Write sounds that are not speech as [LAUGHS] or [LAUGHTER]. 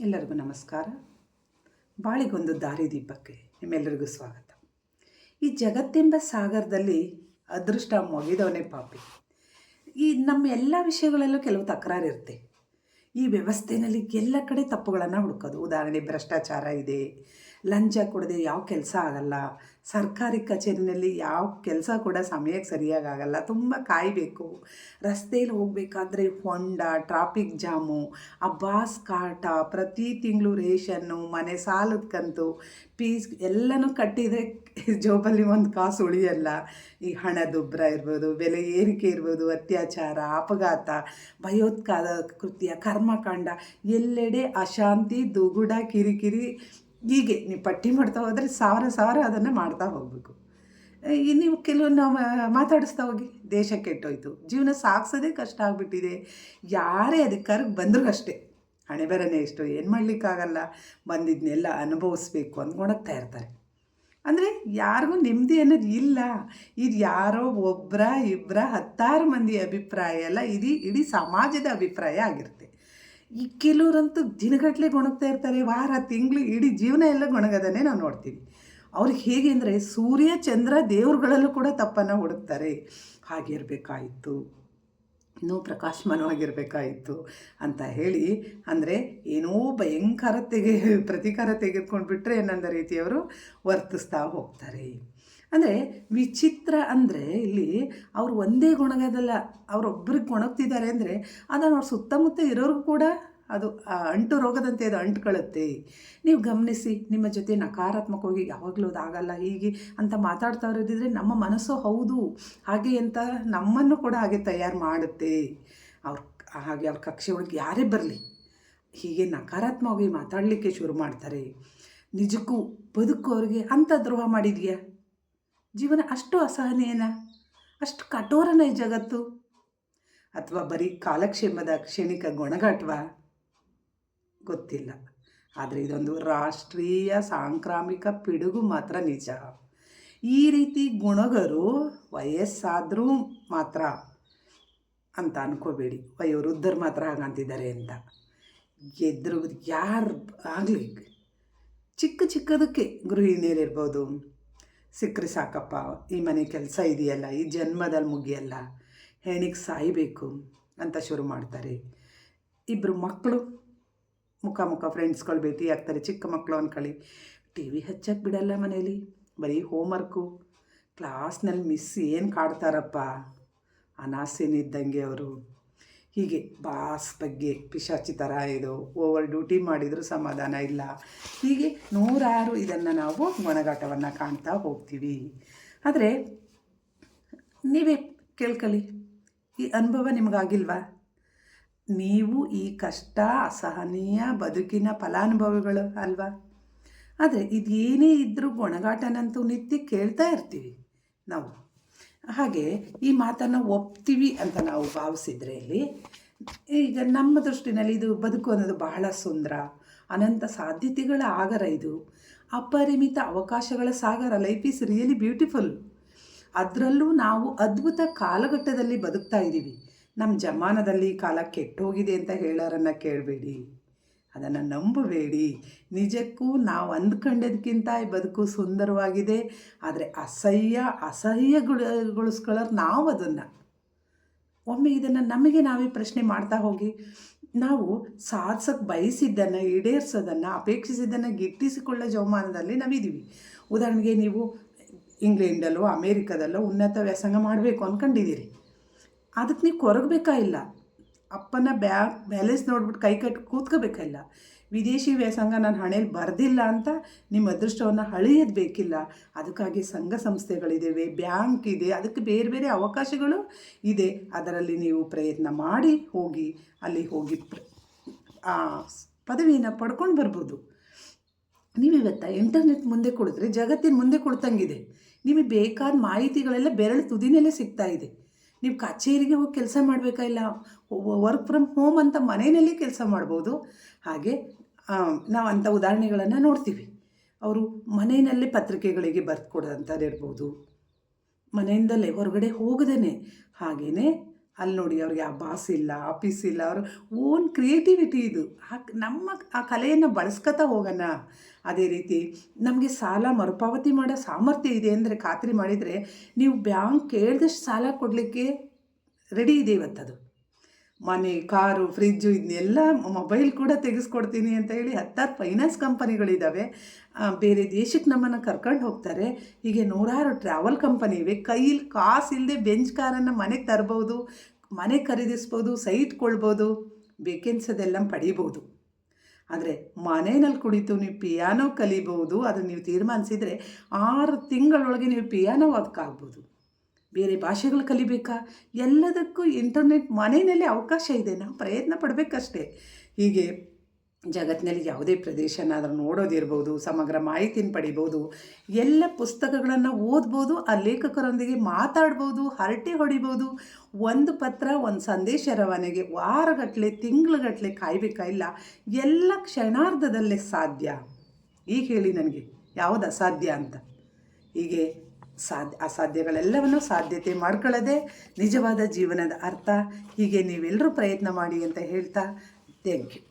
ಎಲ್ಲರಿಗೂ ನಮಸ್ಕಾರ. ಬಾಳಿಗೊಂದು ದಾರಿದೀಪಕ್ಕೆ ನಿಮ್ಮೆಲ್ಲರಿಗೂ ಸ್ವಾಗತ. ಈ ಜಗತ್ತೆಂಬ ಸಾಗರದಲ್ಲಿ ಅದೃಷ್ಟ ಮೊಗಿದವನೇ ಪಾಪಿ. ಈ ನಮ್ಮ ಎಲ್ಲ ವಿಷಯಗಳಲ್ಲೂ ಕೆಲವು ತಕರಾರಿರುತ್ತೆ ಈ ವ್ಯವಸ್ಥೆಯಲ್ಲಿ ಎಲ್ಲ ಕಡೆ ತಪ್ಪುಗಳನ್ನು ಹುಡುಕೋದು. ಉದಾಹರಣೆ ಭ್ರಷ್ಟಾಚಾರ ಇದೆ. ಲಂಚ ಕೊಡದೆ ಯಾವ ಕೆಲಸ ಆಗಲ್ಲ. ಸರ್ಕಾರಿ ಕಚೇರಿನಲ್ಲಿ ಯಾವ ಕೆಲಸ ಕೂಡ ಸಮಯಕ್ಕೆ ಸರಿಯಾಗಿ ಆಗಲ್ಲ. ತುಂಬ ಕಾಯಬೇಕು. ರಸ್ತೆಯಲ್ಲಿ ಹೋಗಬೇಕಾದ್ರೆ ಹೊಂಡ ಟ್ರಾಫಿಕ್ ಜಾಮು, ಆ ಬಾಸ್ ಕಾಟ, ಪ್ರತಿ ತಿಂಗಳು ರೇಷನ್ನು, ಮನೆ ಸಾಲದ ಕಂತು ಪೀಸ್ ಎಲ್ಲನೂ ಕಟ್ಟಿದರೆ [LAUGHS] ಜೋಬಲ್ಲಿ ಒಂದು ಕಾಸು ಉಳಿಯಲ್ಲ. ಈ ಹಣದುಬ್ಬರ ಇರ್ಬೋದು, ಬೆಲೆ ಏರಿಕೆ ಇರ್ಬೋದು, ಅತ್ಯಾಚಾರ, ಅಪಘಾತ ಭಯೋತ್ಪಾದ ಕೃತ್ಯ, ಕರ್ಮಕಾಂಡ, ಎಲ್ಲೆಡೆ ಅಶಾಂತಿ, ದುಗುಡ, ಕಿರಿಕಿರಿ ಹೀಗೆ ನೀವು ಪಟ್ಟಿ ಮಾಡ್ತಾ ಹೋದರೆ ಸಾವಿರ ಸಾವಿರ ಅದನ್ನು ಮಾಡ್ತಾ ಹೋಗಬೇಕು. ನೀವು ಕೆಲವನ್ನ ಮಾತಾಡಿಸ್ತಾ ಹೋಗಿ, ದೇಶ ಕೆಟ್ಟೋಯ್ತು, ಜೀವನ ಸಾಗಿಸೋದೇ ಕಷ್ಟ ಆಗಿಬಿಟ್ಟಿದೆ, ಯಾರೇ ಅಧಿಕಾರಕ್ಕೆ ಬಂದರೂ ಅಷ್ಟೇ, ಹಣೆ ಬರನೇ ಎಷ್ಟು ಏನು ಮಾಡಲಿಕ್ಕಾಗಲ್ಲ ಬಂದಿದ್ದನ್ನೆಲ್ಲ ಅನುಭವಿಸ್ಬೇಕು ಅಂದ್ಕೊಳಕ್ತಾ ಇರ್ತಾರೆ. ಅಂದರೆ ಯಾರಿಗೂ ನೆಮ್ಮದಿ ಅನ್ನೋದು ಇಲ್ಲ, ಇದು ಯಾರೋ ಒಬ್ಬರ ಇಬ್ಬರ ಹತ್ತಾರು ಮಂದಿ ಅಭಿಪ್ರಾಯ ಅಲ್ಲ ಇಡೀ ಇಡೀ ಸಮಾಜದ ಅಭಿಪ್ರಾಯ ಆಗಿರುತ್ತೆ. ಈ ಕೆಲವರಂತೂ ದಿನಗಟ್ಟಲೆ ಗೊಣಗ್ತಾ ಇರ್ತಾರೆ, ವಾರ, ತಿಂಗಳು, ಇಡೀ ಜೀವನ ಎಲ್ಲ ಗೊಣಗದನ್ನೇ ನಾವು ನೋಡ್ತೀವಿ. ಅವ್ರಿಗೆ ಹೇಗೆ ಅಂದರೆ ಸೂರ್ಯ, ಚಂದ್ರ ದೇವ್ರುಗಳಲ್ಲೂ ಕೂಡ ತಪ್ಪನ್ನು ಹುಡುಕ್ತಾರೆ. ಹಾಗಿರಬೇಕಾಯಿತು ಇನ್ನೂ ಪ್ರಕಾಶಮಾನವಾಗಿರಬೇಕಾಯಿತು ಅಂತ ಹೇಳಿ, ಅಂದರೆ ಏನೋ ಭಯಂಕರ ತೆಗೆ ಪ್ರತಿಕಾರ ತೆಗೆದುಕೊಂಡು ಬಿಟ್ಟರೆ ಏನಂದ ರೀತಿಯವರು ವರ್ತಿಸ್ತಾ ಹೋಗ್ತಾರೆ. ಅಂದರೆ ವಿಚಿತ್ರ ಅಂದರೆ ಇಲ್ಲಿ ಅವರು ಒಂದೇ ಗುಣಗದಲ್ಲ ಅವರೊಬ್ಬರಿಗೆ ಗುಣಗ್ತಿದ್ದಾರೆ ಅಂದರೆ ಅದನ್ನು ಅವ್ರ ಸುತ್ತಮುತ್ತ ಇರೋರಿಗೂ ಕೂಡ ಅದು ಅಂಟು ರೋಗದಂತೆ ಅದು ಅಂಟ್ಕೊಳ್ಳುತ್ತೆ. ನೀವು ಗಮನಿಸಿ, ನಿಮ್ಮ ಜೊತೆ ನಕಾರಾತ್ಮಕವಾಗಿ ಯಾವಾಗಲೂ ಅದಾಗಲ್ಲ ಹೀಗೆ ಅಂತ ಮಾತಾಡ್ತಾ ಇರೋದಿದ್ರೆ ನಮ್ಮ ಮನಸ್ಸು ಹೌದು. ಹಾಗೆ ಅಂತ ನಮ್ಮನ್ನು ಕೂಡ ಹಾಗೆ ತಯಾರು ಮಾಡುತ್ತೆ. ಅವ್ರ, ಹಾಗೆ ಅವ್ರ ಕಕ್ಷೆ ಒಳಗೆ ಯಾರೇ ಬರಲಿ, ಹೀಗೆ ನಕಾರಾತ್ಮಕವಾಗಿ ಮಾತಾಡಲಿಕ್ಕೆ ಶುರು ಮಾಡ್ತಾರೆ. ನಿಜಕ್ಕೂ ಬದುಕು ಅವ್ರಿಗೆ ಅಂಥ ದ್ರೋಹ ಮಾಡಿದೆಯಾ? ಜೀವನ ಅಷ್ಟು ಅಸಹನೀಯನ? ಅಷ್ಟು ಕಠೋರನ ಈ ಜಗತ್ತು? ಅಥವಾ ಬರೀ ಕಾಲಕ್ಷೇಮದ ಕ್ಷಣಿಕ ಗೊಣಗಾಟವ? ಗೊತ್ತಿಲ್ಲ. ಆದರೆ ಇದೊಂದು ರಾಷ್ಟ್ರೀಯ ಸಾಂಕ್ರಾಮಿಕ ಪಿಡುಗು ಮಾತ್ರ ನಿಜ. ಈ ರೀತಿ ಗುಣಗರು ವಯಸ್ಸಾದರೂ ಮಾತ್ರ ಅಂತ ಅನ್ಕೋಬೇಡಿ. ವಯೋವೃದ್ಧರು ಮಾತ್ರ ಹಾಗಂತಿದ್ದಾರೆ ಅಂತ. ಎದುರು, ಯಾರು ಆಗಲಿ ಚಿಕ್ಕ ಚಿಕ್ಕದಕ್ಕೆ ಗೃಹಿಣಿಯರಿರ್ಬೋದು ಸಿಕ್ಕರೆ ಸಾಕಪ್ಪ, ಈ ಮನೆ ಕೆಲಸ ಇದೆಯಲ್ಲ, ಈ ಜನ್ಮದಲ್ಲಿ ಮುಗಿಯಲ್ಲ ಹೆಣಿಗೆ ಸಾಯಬೇಕು ಅಂತ ಶುರು ಮಾಡ್ತಾರೆ. ಇಬ್ಬರು ಮಕ್ಕಳು ಮುಖ ಮುಖ ಫ್ರೆಂಡ್ಸ್ಗಳು ಭೇಟಿ ಆಗ್ತಾರೆ, ಚಿಕ್ಕ ಮಕ್ಕಳು ಅಂದ್ಕೊಳ್ಳಿ ಟಿ ವಿ ಹಚ್ಚಕ್ಕೆ ಬಿಡಲ್ಲ ಮನೇಲಿ, ಬರೀ ಹೋಮ್ವರ್ಕು ಕ್ಲಾಸ್ನಲ್ಲಿ ಮಿಸ್ ಏನು ಕಾಡ್ತಾರಪ್ಪ? ಅನಾಸೇನಿದ್ದಂಗೆ ಅವರು. ಹೀಗೆ ಬಾಸ್ ಬಗ್ಗೆ ಪಿಶಾಚಿ ಥರ ಇದು ಓವರ್ ಡ್ಯೂಟಿ ಮಾಡಿದರೂ ಸಮಾಧಾನ ಇಲ್ಲ. ಹೀಗೆ ನೂರಾರು ಇದನ್ನು ನಾವು ಮನಗಾಟವನ್ನು ಕಾಣ್ತಾ ಹೋಗ್ತೀವಿ. ಆದರೆ ನೀವೇ ಕೇಳ್ಕೊಳ್ಳಿ ಈ ಅನುಭವ ನಿಮಗಾಗಿಲ್ವಾ ನೀವು ಈ ಕಷ್ಟ, ಅಸಹನೀಯ ಬದುಕಿನ ಫಲಾನುಭವಿಗಳು ಅಲ್ವಾ? ಆದರೆ ಇದೇನೇ ಇದ್ದರೂ ಗೊಣಗಾಟನಂತೂ ನಿತ್ಯ ಕೇಳ್ತಾ ಇರ್ತೀವಿ ನಾವು. ಹಾಗೆ ಈ ಮಾತನ್ನು ಒಪ್ತೀವಿ ಅಂತ ನಾವು ಭಾವಿಸಿದರೆ ಇಲ್ಲಿ, ಈಗ ನಮ್ಮ ದೃಷ್ಟಿನಲ್ಲಿ ಇದು ಬದುಕು ಅನ್ನೋದು ಬಹಳ ಸುಂದರ, ಅನಂತ ಸಾಧ್ಯತೆಗಳ ಆಗರ ಇದು. ಅಪರಿಮಿತ ಅವಕಾಶಗಳ ಸಾಗರ ಲೈಫ್ ಈಸ್ ರಿಯಲಿ ಬ್ಯೂಟಿಫುಲ್ ಅದರಲ್ಲೂ ನಾವು ಅದ್ಭುತ ಕಾಲಘಟ್ಟದಲ್ಲಿ ಬದುಕ್ತಾ ಇದ್ದೀವಿ. ನಮ್ಮ ಜಮಾನದಲ್ಲಿ ಕಾಲ ಕೆಟ್ಟೋಗಿದೆ ಅಂತ ಹೇಳೋರನ್ನು ಕೇಳಬೇಡಿ. ಅದನ್ನು ನಂಬಬೇಡಿ. ನಿಜಕ್ಕೂ ನಾವು ಅಂದ್ಕೊಂಡದಕ್ಕಿಂತ ಈ ಬದುಕು ಸುಂದರವಾಗಿದೆ. ಆದರೆ ಅಸಹ್ಯ, ಅಸಹ್ಯಗೊಳಿಸ್ಕೊಳ್ಳೋರು ನಾವು ಅದನ್ನು. ಒಮ್ಮೆ ಇದನ್ನು ನಮಗೆ ನಾವೇ ಪ್ರಶ್ನೆ ಮಾಡ್ತಾ ಹೋಗಿ, ನಾವು ಸಾಧಿಸೋಕ್ಕೆ ಬಯಸಿದ್ದನ್ನು ಈಡೇರಿಸೋದನ್ನು, ಅಪೇಕ್ಷಿಸಿದ್ದನ್ನು ಗಿಟ್ಟಿಸಿಕೊಳ್ಳೋ ಜವಮಾನದಲ್ಲಿ ನಾವಿದ್ದೀವಿ ಉದಾಹರಣೆಗೆ ನೀವು ಇಂಗ್ಲೆಂಡಲ್ಲೋ, ಅಮೇರಿಕಾದಲ್ಲೋ ಉನ್ನತ ವ್ಯಾಸಂಗ ಮಾಡಬೇಕು ಅಂದ್ಕೊಂಡಿದ್ದೀರಿ ಅದಕ್ಕೆ ನೀವು ಕೊರಗಬೇಕಾಗಿಲ್ಲ ಅಪ್ಪನ ಬ್ಯಾ, ಬ್ಯಾಲೆನ್ಸ್ ನೋಡ್ಬಿಟ್ಟು ಕೈ ಕಟ್ಟಿ ಕೂತ್ಕೋಬೇಕಿಲ್ಲ ವಿದೇಶಿ ವ್ಯಾಸಂಗ ನಾನು ಹಣೆಯಲ್ಲಿ ಬರೆದಿಲ್ಲ ಅಂತ ನಿಮ್ಮ ಅದೃಷ್ಟವನ್ನು ಹಳೆಯೋದು ಬೇಕಿಲ್ಲ. ಅದಕ್ಕಾಗಿ ಸಂಘ ಸಂಸ್ಥೆಗಳಿದ್ದಾವೆ ಬ್ಯಾಂಕ್ ಇದೆ, ಅದಕ್ಕೆ ಬೇರೆ ಬೇರೆ ಅವಕಾಶಗಳು ಇದೆ. ಅದರಲ್ಲಿ ನೀವು ಪ್ರಯತ್ನ ಮಾಡಿ ಹೋಗಿ, ಅಲ್ಲಿ ಹೋಗಿ ಆ, ಪದವಿಯನ್ನು ಪಡ್ಕೊಂಡು ಬರ್ಬೋದು. ನೀವಿವತ್ತ ಇಂಟರ್ನೆಟ್ ಮುಂದೆ ಕೊಡಿದ್ರೆ ಜಗತ್ತಿನ ಮುಂದೆ ಕೊಡ್ತಂಗಿದೆ ನಿಮಗೆ ಬೇಕಾದ ಮಾಹಿತಿಗಳೆಲ್ಲ ಬೆರಳು ತುದಿನಲ್ಲೇ ಸಿಗ್ತಾ ಇದೆ. ನೀವು ಕಚೇರಿಗೆ ಹೋಗಿ ಕೆಲಸ ಮಾಡಬೇಕಾಗಿಲ್ಲ ವರ್ಕ್ ಫ್ರಮ್ ಹೋಮ್ ಅಂತ ಮನೆಯಲ್ಲಿ ಕೆಲಸ ಮಾಡ್ಬೋದು? ಹಾಗೆ ನಾವು ಅಂಥ ಉದಾಹರಣೆಗಳನ್ನು ನೋಡ್ತೀವಿ. ಅವರು ಮನೆಯಲ್ಲೇ ಪತ್ರಿಕೆಗಳಿಗೆ ಬರ್ದು ಕೊಡೋಂಥದ್ದು ಇರ್ಬೋದು ಮನೆಯಿಂದಲೇ, ಹೊರಗಡೆ ಹೋಗದೇ ಹಾಗೆಯೇ ಅಲ್ಲಿ ನೋಡಿ ಅವ್ರಿಗೆ ಆ ಬಾಸ್ ಇಲ್ಲ ಆಫೀಸ್ ಇಲ್ಲ, ಅವರು ಓನ್ ಕ್ರಿಯೇಟಿವಿಟಿ ಇದು. ಆ ನಮ್ಮ ಆ ಕಲೆಯನ್ನು ಬಳಸ್ಕೊತಾ ಹೋಗೋಣ. ಅದೇ ರೀತಿ ನಮಗೆ ಸಾಲ ಮರುಪಾವತಿ ಮಾಡೋ ಸಾಮರ್ಥ್ಯ ಇದೆ ಅಂದರೆ ಖಾತ್ರಿ ಮಾಡಿದರೆ ನೀವು ಬ್ಯಾಂಕ್ ಕೇಳಿದಷ್ಟು ಸಾಲ ಕೊಡಲಿಕ್ಕೆ ರೆಡಿ ಇದೆ ಇವತ್ತದು. ಮನೆ, ಕಾರು ಫ್ರಿಜ್ಜು ಇದನ್ನೆಲ್ಲ ಮೊಬೈಲ್ ಕೂಡ ತೆಗೆಸ್ಕೊಡ್ತೀನಿ ಅಂತ ಹೇಳಿ ಹತ್ತಾರು ಫೈನಾನ್ಸ್ ಕಂಪನಿಗಳಿದ್ದಾವೆ. ಬೇರೆ ದೇಶಕ್ಕೆ ನಮ್ಮನ್ನು ಕರ್ಕೊಂಡು ಹೋಗ್ತಾರೆ. ಹೀಗೆ ನೂರಾರು ಟ್ರಾವೆಲ್ ಕಂಪನಿ ಇವೆ. ಕೈಯಲ್ಲಿ ಕಾಸು ಇಲ್ಲದೆ ಬೆಂಚ್ ಕಾರನ್ನು ಮನೆಗೆ ತರ್ಬೋದು, ಮನೆ ಖರೀದಿಸ್ಬೋದು ಸೈಟ್ ಕೊಳ್ಬೋದು ಬೇಕೆನ್ಸದೆಲ್ಲ ಪಡಿಬೋದು. ಆದರೆ ಮನೆಯಲ್ಲಿ ಕುಳಿತು ನೀವು ಪಿಯಾನೋ ಕಲಿಬೋದು, ಅದನ್ನು ನೀವು ತೀರ್ಮಾನಿಸಿದರೆ ಆರು ತಿಂಗಳೊಳಗೆ ನೀವು ಪಿಯಾನೋ ಓದಕ್ಕಾಗ್ಬೋದು ಬೇರೆ ಭಾಷೆಗಳು ಕಲಿಬೇಕಾ? ಎಲ್ಲದಕ್ಕೂ ಇಂಟರ್ನೆಟ್ ಮನೆಯಲ್ಲಿ ಅವಕಾಶ ಇದೆ. ನಾವು ಪ್ರಯತ್ನ ಪಡಬೇಕಷ್ಟೇ. ಹೀಗೆ ಜಗತ್ತಿನಲ್ಲಿ ಯಾವುದೇ ಪ್ರದೇಶನಾದರೂ ನೋಡೋದಿರ್ಬೋದು, ಸಮಗ್ರ ಮಾಹಿತಿನ ಪಡಿಬೋದು, ಎಲ್ಲ ಪುಸ್ತಕಗಳನ್ನು ಓದ್ಬೋದು, ಆ ಲೇಖಕರೊಂದಿಗೆ ಮಾತಾಡ್ಬೋದು, ಹರಟೆ ಹೊಡಿಬೋದು, ಒಂದು ಪತ್ರ, ಒಂದು ಸಂದೇಶ ರವಾನೆಗೆ ವಾರಗಟ್ಟಲೆ ತಿಂಗಳುಗಟ್ಟಲೆ ಕಾಯಬೇಕಾ? ಇಲ್ಲ, ಎಲ್ಲ ಕ್ಷಣಾರ್ಧದಲ್ಲೇ ಸಾಧ್ಯ. ಈಗ ಹೇಳಿ ನನಗೆ, ಯಾವುದು ಅಸಾಧ್ಯ ಅಂತ? ಹೀಗೆ ಸಾಧ್ಯ ಅಸಾಧ್ಯಗಳೆಲ್ಲವನ್ನೂ ಸಾಧ್ಯತೆ ಮಾಡ್ಕೊಳ್ಳದೆ ನಿಜವಾದ ಜೀವನದ ಅರ್ಥ. ಹೀಗೆ ನೀವೆಲ್ಲರೂ ಪ್ರಯತ್ನ ಮಾಡಿ ಅಂತ ಹೇಳ್ತಾ ಥ್ಯಾಂಕ್ ಯು